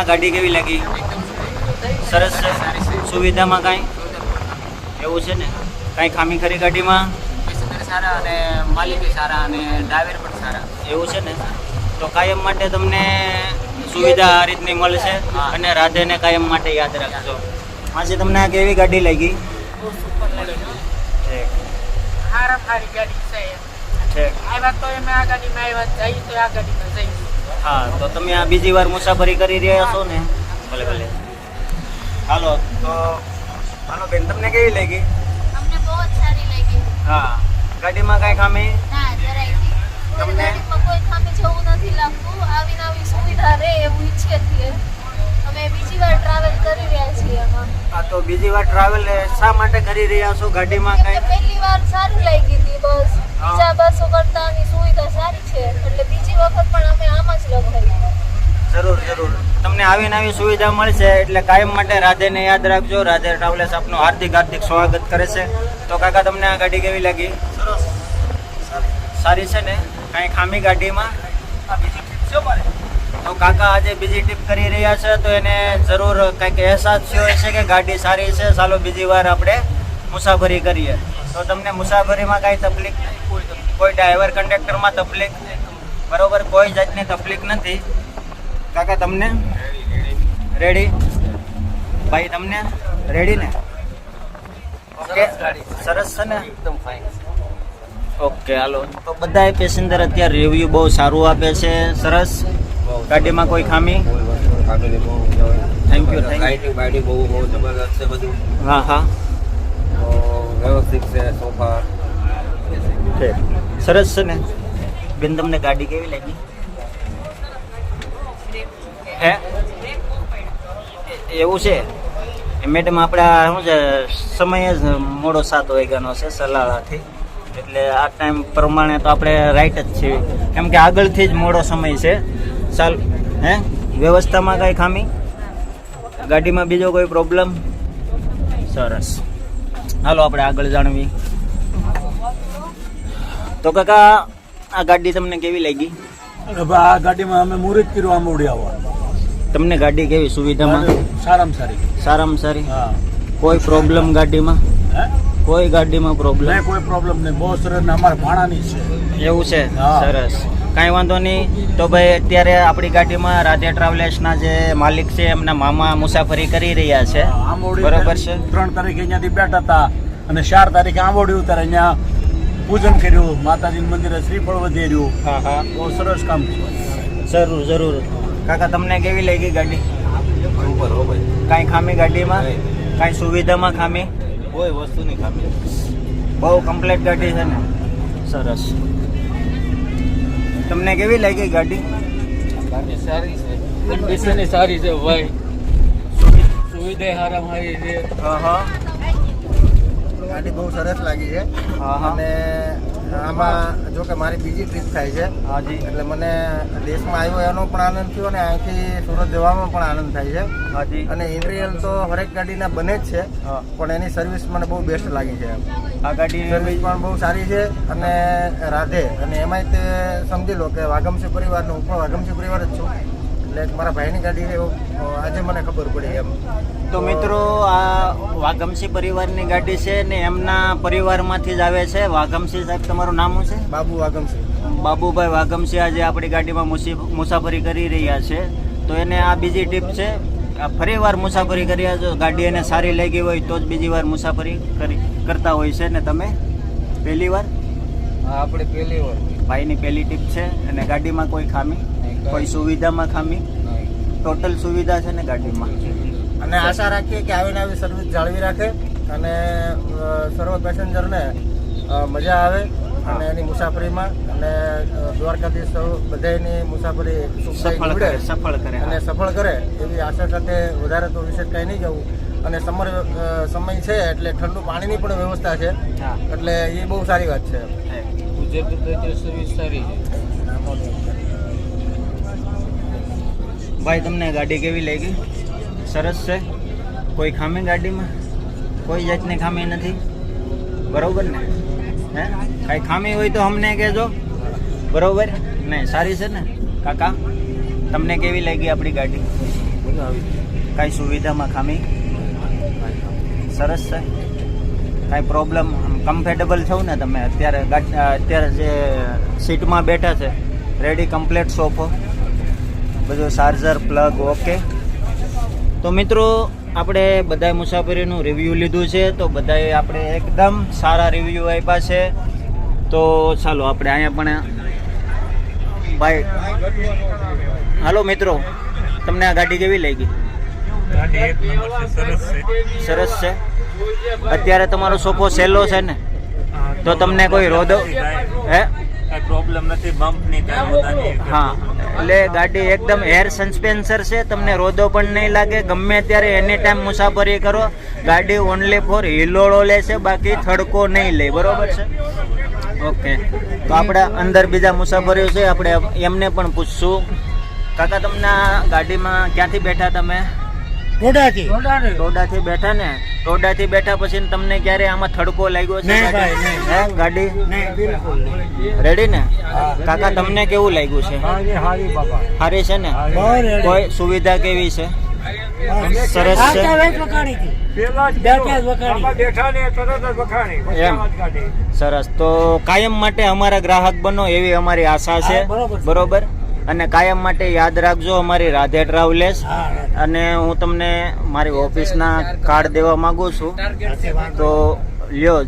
આ ગાડી કેવી લાગી? સરસ છે. સુવિધામાં કાંઈ? એવું છે ને? કાંઈ ખામી ખરી ગાડીમાં? પેસેન્જર સારા અને માલિક સારા અને ડ્રાઈવર પણ સારા. એવું છે ને? તો કાયમ માટે તમને સુવિધા આ રીતની મળશે અને રાધેને કાયમ માટે યાદ રાખજો. આજે તમને આ કેવી ગાડી લાગી? સારા સારી ગાડી છે. આ વાત તો એમ આ ગાડીમાં આવ્યા જઈ તો આ ગાડીમાં જઈએ હા તો તમે આ બીજી વાર મુસાફરી કરી રહ્યા છો ને? ભલે ભલે. હાલો તો હાલો બેન તમને કેવી લાગી? અમને બહુ જ સારી લાગી. હા. ગાડીમાં કાંઈ ખામી? ના જરાય. તમને? કોઈ ખામી જેવું નથી લાગતું. આવી નવી સુવિધા રહે એવું ઈચ્છે છીએ અમે બીજી વાર ટ્રાવેલ કરી રહ્યા છીએ એમાં. આ તો બીજી વાર ટ્રાવેલ શા માટે કરી રહ્યા છો? ગાડીમાં કાંઈ? પહેલી વાર સારું લાગી હતી બસ. બીજા બસો કરતા આની સુવિધા સારી છે. એટલે બીજી વખત પણ અમે આમ જ લગાવી જરૂર જરૂર. તમને આવી નવી સુવિધા મળશે એટલે કાયમ માટે રાધેને યાદ રાખજો. રાધે ટ્રાવેલર્સ આપનું હાર્દિક હાર્દિક સ્વાગત કરે છે. તો કાકા તમને આ ગાડી કેવી લાગી? સારી છે ને? કાંઈ ખામી ગાડીમાં? તો કાકા આજે બીજી ટ્રીપ કરી રહ્યા છે તો એને જરૂર કંઈક અહેસાસ થયો હશે કે ગાડી સારી છે ચાલો બીજી વાર આપણે મુસાફરી કરીએ. તો તમને મુસાફરીમાં કાંઈ તકલીફ? કોઈ ડ્રાઈવર કંડક્ટરમાં તકલીફ બરોબર કોઈ જાતની તકલીફ નથી. કાકા તમને? રેડી ભાઈ તમને? રેડી ને? ઓકે સરસ છે. ને? એકદમ ફાઇન ઓકે હાલો. તો બધા પેસેન્જર અત્યારે રિવ્યુ બહુ સારું આપે છે. સરસ. ગાડીમાં કોઈ ખામી? બહુ thank you thank you lighting બહુ બહુ જબરદસ્ત છે બધું. હા હા. તો વ્યવસ્થિત છે સોફા સરસ છે ને? બેન, તમને ગાડી કેવી લાગી? હે? એવું છે? મેડમ, આપણા, શું છે, સમય જ મોડો સાત વાગ્યાનો છે સલાળાથી. એટલે આ ટાઈમ પ્રમાણે તો આપણે રાઈટ જ છીએ. કેમ કે આગળથી જ મોડો સમય છે. ચાલ, હે? વ્યવસ્થામાં કાંઈ ખામી? ગાડીમાં બીજો કોઈ પ્રોબ્લેમ સરસ. હાલો, આપણે આગળ જાણવી. તો કાકા આ ગાડી તમને કેવી લાગી? આ ગાડીમાં અમે મુહૂર્ત કર્યું આંબોડી આવવા તમને ગાડી કેવી સુવિધામાં? સારામાં સારી. સારામાં સારી? હા. કોઈ પ્રોબ્લેમ ગાડીમાં? હે? કોઈ ગાડીમાં પ્રોબ્લેમ કોઈ પ્રોબ્લેમ નહીં. બહુ સરસ અમારા ભાણાની છે. એવું છે? સરસ. કાંઈ વાંધો નહીં. તો ભાઈ અત્યારે આપણી ગાડીમાં રાધે ટ્રાવેલર્સના જે માલિક છે એમના મામા મુસાફરી કરી રહ્યા છે. બરોબર છે? ત્રણ તારીખે અહીંયાથી બેઠા હતા અને ચાર તારીખે આંબોડી ઉતારે. અહીંયા પૂજન કર્યું માતાજીના મંદિરે શ્રીફળ વધેર્યું. હા હા. બહુ સરસ કામ જરૂર જરૂર. કાકા તમને કેવી લાગી ગાડી? ઉપર હો ભાઈ. કાંઈ ખામી ગાડીમાં? કાંઈ. સુવિધામાં ખામી? કોઈ વસ્તુની ખામી બહુ કમ્પ્લેટ ગાડી છે ને? સરસ. તમને કેવી લાગી ગાડી? ગાડી સારી છે. કન્ડિશન સારી છે ભાઈ. સુવિધા સારા મારી છે હા હા. ગાડી બહુ સરસ લાગી છે. અને આમાં જો કે મારી બીજી ટ્રીપ થાય છે. હાજી એટલે મને દેશમાં આવ્યો એનો પણ આનંદ થયો અને અહીંથી સુરત જવામાં પણ આનંદ થાય છે. હાજી અને ઇન્ટિરિયર તો હરેક ગાડીના બને જ છે પણ એની સર્વિસ મને બહુ બેસ્ટ લાગી છે આ ગાડી સર્વિસ પણ બહુ સારી છે અને રાધે. અને એમાંય તે સમજી લો કે વાઘમસી પરિવારનો હું પણ વાઘમસી પરિવાર જ છું. એટલે મારા ભાઈની ગાડી છે આજે મને ખબર પડી એમ. તો મિત્રો આ વાઘમસી પરિવારની ગાડી છે ને એમના પરિવારમાંથી જ આવે છે? વાઘમસી સાહેબ તમારું નામ શું છે? બાબુ વાઘમસી. બાબુભાઈ વાઘમસી આજે આપણી ગાડીમાં મુસી- મુસાફરી કરી રહ્યા છે. તો એને આ બીજી ટીપ છે આ ફરી વાર મુસાફરી કર્યા જો ગાડી એને સારી લાગી હોય તો જ બીજી વાર મુસાફરી કરી કરતા હોય છે ને તમે? પહેલી વાર? આપણે પહેલી વાર. ભાઈની પહેલી ટીપ છે અને ગાડીમાં કોઈ ખામી? કોઈ સુવિધામાં ખામી? ટોટલ સુવિધા છે ને ગાડીમાં? અને આશા રાખીએ કે આવીને આવી સર્વિસ જાળવી રાખે અને સર્વ પેસેન્જરને મજા આવે અને એની મુસાફરીમાં અને દ્વારકાથી દ્વારકાધીશ સૌ બધાની મુસાફરી સફળ કરે સફળ કરે અને સફળ કરે એવી આશા સાથે વધારે તો વિશેષ કંઈ નહીં જવું અને સમર સમય છે એટલે ઠંડુ પાણીની પણ વ્યવસ્થા છે. એટલે એ બહુ સારી વાત છે. ગુજરાત સર્વિસ સારી છે. ભાઈ, તમને ગાડી કેવી લાગી? સરસ છે. કોઈ ખામી ગાડીમાં? કોઈ જાતની ખામી નથી? બરાબર ને? હે? કાંઈ ખામી હોય તો અમને કહેજો. બરાબર? નહીં સારી છે ને? કાકા, તમને કેવી લાગી આપણી ગાડી? કાંઈ સુવિધામાં ખામી? સરસ છે. કાંઈ પ્રોબ્લેમ કમ્ફર્ટેબલ છો ને તમે? અત્યારે અત્યારે જે સીટમાં બેઠા છે રેડી કમ્પ્લેટ સોફો બધું ચાર્જર પ્લગ ઓકે તો મિત્રો આપણે બધા મુસાફરીનું રિવ્યૂ લીધું છે તો બધાએ આપણે એકદમ સારા રિવ્યૂ આપ્યા છે. તો ચાલો આપણે અહીંયા પણ ભાઈ હાલો મિત્રો તમને આ ગાડી કેવી લાગી? સરસ છે. અત્યારે તમારો સોફો સહેલો છે ને? તો તમને કોઈ રોદો હે? પ્રોબ્લેમ નથી બમ્પની હા. એટલે ગાડી એકદમ એર સસ્પેન્સર છે, તમને રોદો પણ નહીં લાગે, ગમે ત્યારે એની ટાઈમ મુસાફરી કરો, ગાડી ઓનલી ફોર હિલોળો લેશે બાકી થડકો નહીં લે, બરોબર છે? ઓકે તો આપણે અંદર બીજા મુસાફરીઓ છે, આપણે એમને પણ પૂછશું. કાકા, તમને ગાડીમાં ક્યાંથી બેઠા તમે? ટોડાથી ટોડાથી બેઠા ને? ટોડાથી બેઠા પછી તમને ક્યારે આમાં થડકો લાગ્યો છે હે ગાડી? નહીં રેડી ને? કાકા તમને કેવું લાગ્યું છે? હારી હારી સારી છે ને? કોઈ સુવિધા કેવી છે? સરસ છે. એમ. સરસ. તો કાયમ માટે અમારા ગ્રાહક બનો એવી અમારી આશા છે. બરોબર? અને કાયમ માટે યાદ રાખજો અમારી રાધે ટ્રાવેલર્સ અને હું તમને મારી ઓફિસના કાર્ડ દેવા માંગુ છું. તો લ્યો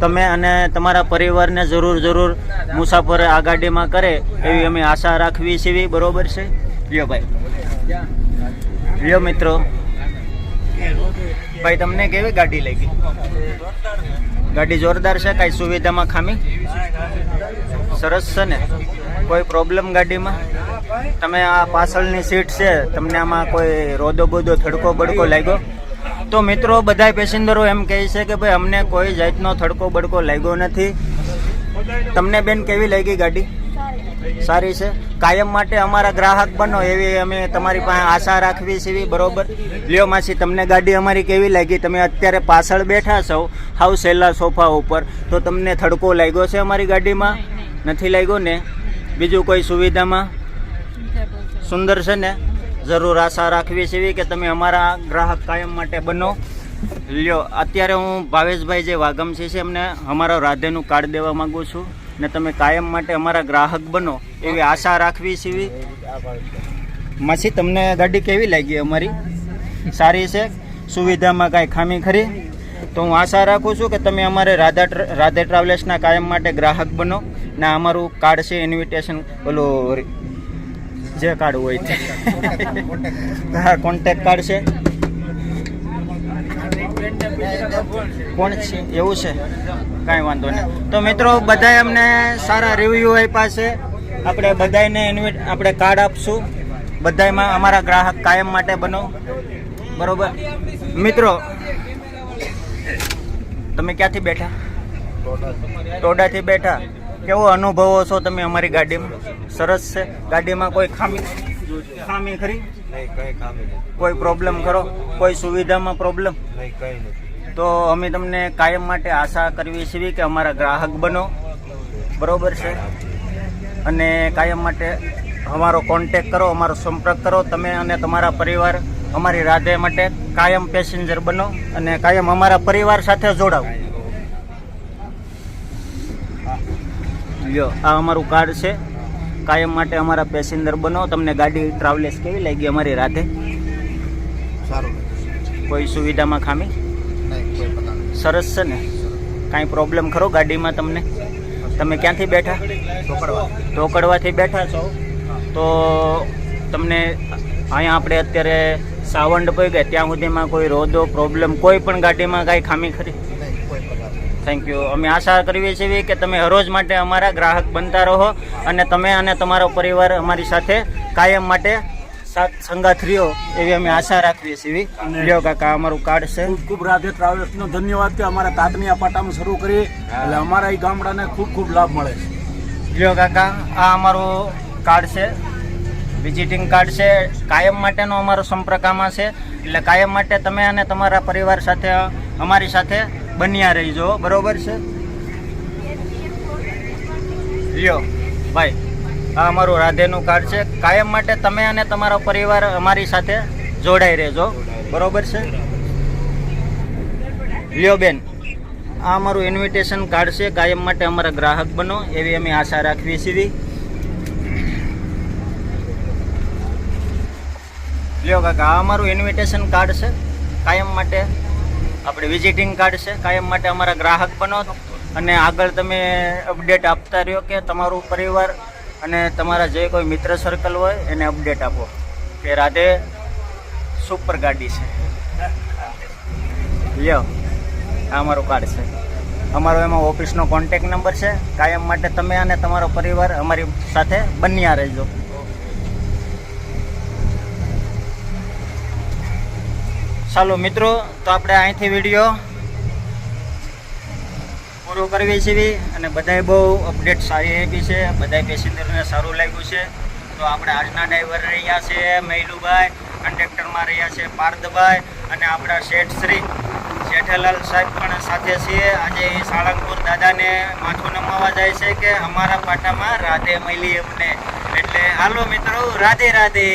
તમે અને તમારા પરિવારને જરૂર જરૂર મુસાફર આ ગાડીમાં કરે એવી અમે આશા રાખવી છીએ બરોબર છે? લ્યો ભાઈ. લ્યો મિત્રો. ભાઈ તમને કેવી ગાડી લાગી? ગાડી જોરદાર છે કાંઈ સુવિધામાં ખામી? સરસ છે ને? કોઈ પ્રોબ્લેમ ગાડીમાં? તમે આ પાછળની સીટ છે, તમને આમાં કોઈ રોદો બોદો થડકો બડકો લાગ્યો? તો મિત્રો બધા પેસેન્જરો એમ કહે છે કે ભાઈ, અમને કોઈ જાતનો થડકો બડકો લાગ્યો નથી. તમને બેન કેવી લાગી ગાડી? સારી છે. કાયમ માટે અમારા ગ્રાહક બનો એવી અમે તમારી પાસે આશા રાખવી છીએ બરોબર? લ્યો માસી, તમને ગાડી અમારી કેવી લાગી? તમે અત્યારે પાછળ બેઠા છો, હાવ સહેલા સોફા ઉપર. તો તમને થડકો લાગ્યો છે અમારી ગાડીમાં? નથી લાગ્યો ને? બીજું કોઈ સુવિધામાં? સુંદર છે ને, જરૂર આશા રાખવી છે કે તમે અમારા ગ્રાહક કાયમ માટે બનો. લ્યો, અત્યારે હું ભાવેશભાઈ જે વાગમસી છે એમને અમારા રાધેનું કાર્ડ દેવા માગું છું ને તમે કાયમ માટે અમારા ગ્રાહક બનો એવી આશા રાખવી છે માસી, તમને ગાડી કેવી લાગી અમારી? સારી છે? સુવિધામાં કાંઈ ખામી ખરી? તો હું આશા રાખું છું કે તમે અમારે રાધા રાધે ટ્રાવેલ્સના કાયમ માટે ગ્રાહક બનો ને અમારું કાર્ડ છે ઇન્વિટેશન ઓલું જે કાર્ડ હોય તે. હા કોન્ટેક્ટ કાર્ડ છે. કોણ છે? એવું છે. કાંઈ વાંધો નહીં. તો મિત્રો બધાએ અમને સારા રિવ્યૂ આપ્યા છે. આપણે બધાને ઇન્વિટ આપણે કાર્ડ આપશું. બધામાં અમારા ગ્રાહક કાયમ માટે બનો. બરોબર? મિત્રો, તમે ક્યાંથી બેઠા? ટોડાથી બેઠા. કેવો અનુભવો છો તમે અમારી ગાડીમાં? સરસ છે. ગાડીમાં કોઈ ખામી ખામી ખરી? નહીં કઈ ખામી નથી કોઈ પ્રોબ્લેમ ખરો? કોઈ સુવિધામાં પ્રોબ્લેમ નહીં કઈ નથી. તો અમે તમને કાયમ માટે આશા કરવી છીએ કે અમારા ગ્રાહક બનો. બરોબર છે? અને કાયમ માટે અમારો કોન્ટેક કરો અમારો સંપર્ક કરો તમે અને તમારા પરિવાર અમારી રાધે માટે કાયમ પેસેન્જર બનો અને કાયમ અમારા પરિવાર સાથે જોડાવો. લ્યો આ અમારું કાર્ડ છે. કાયમ માટે અમારા પેસેન્જર બનો તમને ગાડી ટ્રાવેલ્સ કેવી લાગી અમારી રાતે? સારું. કોઈ સુવિધામાં ખામી? સરસ છે ને? કાંઈ પ્રોબ્લેમ ખરો ગાડીમાં તમને? તમે ક્યાંથી બેઠા? ઢોકડવાથી બેઠા છો? તો તમને અહીંયા આપણે અત્યારે સાવંડ પડી ગયા ત્યાં સુધીમાં કોઈ રોદો પ્રોબ્લેમ કોઈ પણ ગાડીમાં કાંઈ ખામી ખરી? થેન્ક યુ અમે આશા કરીએ છીએ કે તમે હરોજ માટે અમારા ગ્રાહક બનતા રહો અને તમે અને તમારો પરિવાર અમારી સાથે કાયમ માટે સાથ સંગાથ રહ્યો એવી અમે આશા રાખીએ છીએ. લ્યો કાકા અમારું કાર્ડ છે. ખૂબ ખૂબ રાધે ટ્રાવેલ્સનો ધન્યવાદ કે અમારા તાતની આ પાટામાં શરૂ કરી એટલે અમારા એ ગામડાને ખૂબ ખૂબ લાભ મળે છે. લ્યો કાકા આ અમારું કાર્ડ છે. વિઝિટિંગ કાર્ડ છે. કાયમ માટેનો અમારો સંપર્ક આમાં છે. એટલે કાયમ માટે તમે અને તમારા પરિવાર સાથે અમારી સાથે બન્યા રહીજો. બરોબર છે? લ્યો, ભાઈ, આ અમારું રાધેનું કાર્ડ છે. કાયમ માટે તમે અને તમારો પરિવાર અમારી સાથે જોડાઈ રહેજો. બરોબર છે? લ્યો, બેન, આ અમારું ઇન્વિટેશન કાર્ડ છે. કાયમ માટે અમારા ગ્રાહક બનો, એવી અમે આશા રાખવી છીએ લ્યો, કાકા, આ અમારું ઇન્વિટેશન કાર્ડ છે. કાયમ માટે આપણે વિઝિટિંગ કાર્ડ છે. કાયમ માટે અમારા ગ્રાહક બનો અને આગળ તમે અપડેટ આપતા રહ્યો કે તમારું પરિવાર અને તમારા જે કોઈ મિત્ર સર્કલ હોય એને અપડેટ આપો કે રાધે સુપર ગાડી છે. લ્યો, આ અમારું કાર્ડ છે. અમારો એમાં ઓફિસનો કોન્ટેક નંબર છે. કાયમ માટે તમે અને તમારો પરિવાર અમારી સાથે બન્યા રહેજો. ચાલો મિત્રો, તો આપણે અહીંથી વીડિયો પૂરો કરવી છીએ અને બધાય બહુ અપડેટ સારી આપી છે. બધાય પેસેન્જરને સારું લાગ્યું છે. તો આપણે આજના ડ્રાઈવર રહ્યા છે મૈલુભાઈ કંડક્ટરમાં રહ્યા છે પાર્થભાઈ અને આપણા શેઠ શ્રી. જેઠાલાલ સાહેબ પણ સાથે છીએ. આજે એ સાળંગપુર દાદાને માથું નમાવા જાય છે કે અમારા પાટામાં રાધે મળી અમને. એટલે હાલો મિત્રો, રાધે રાધે.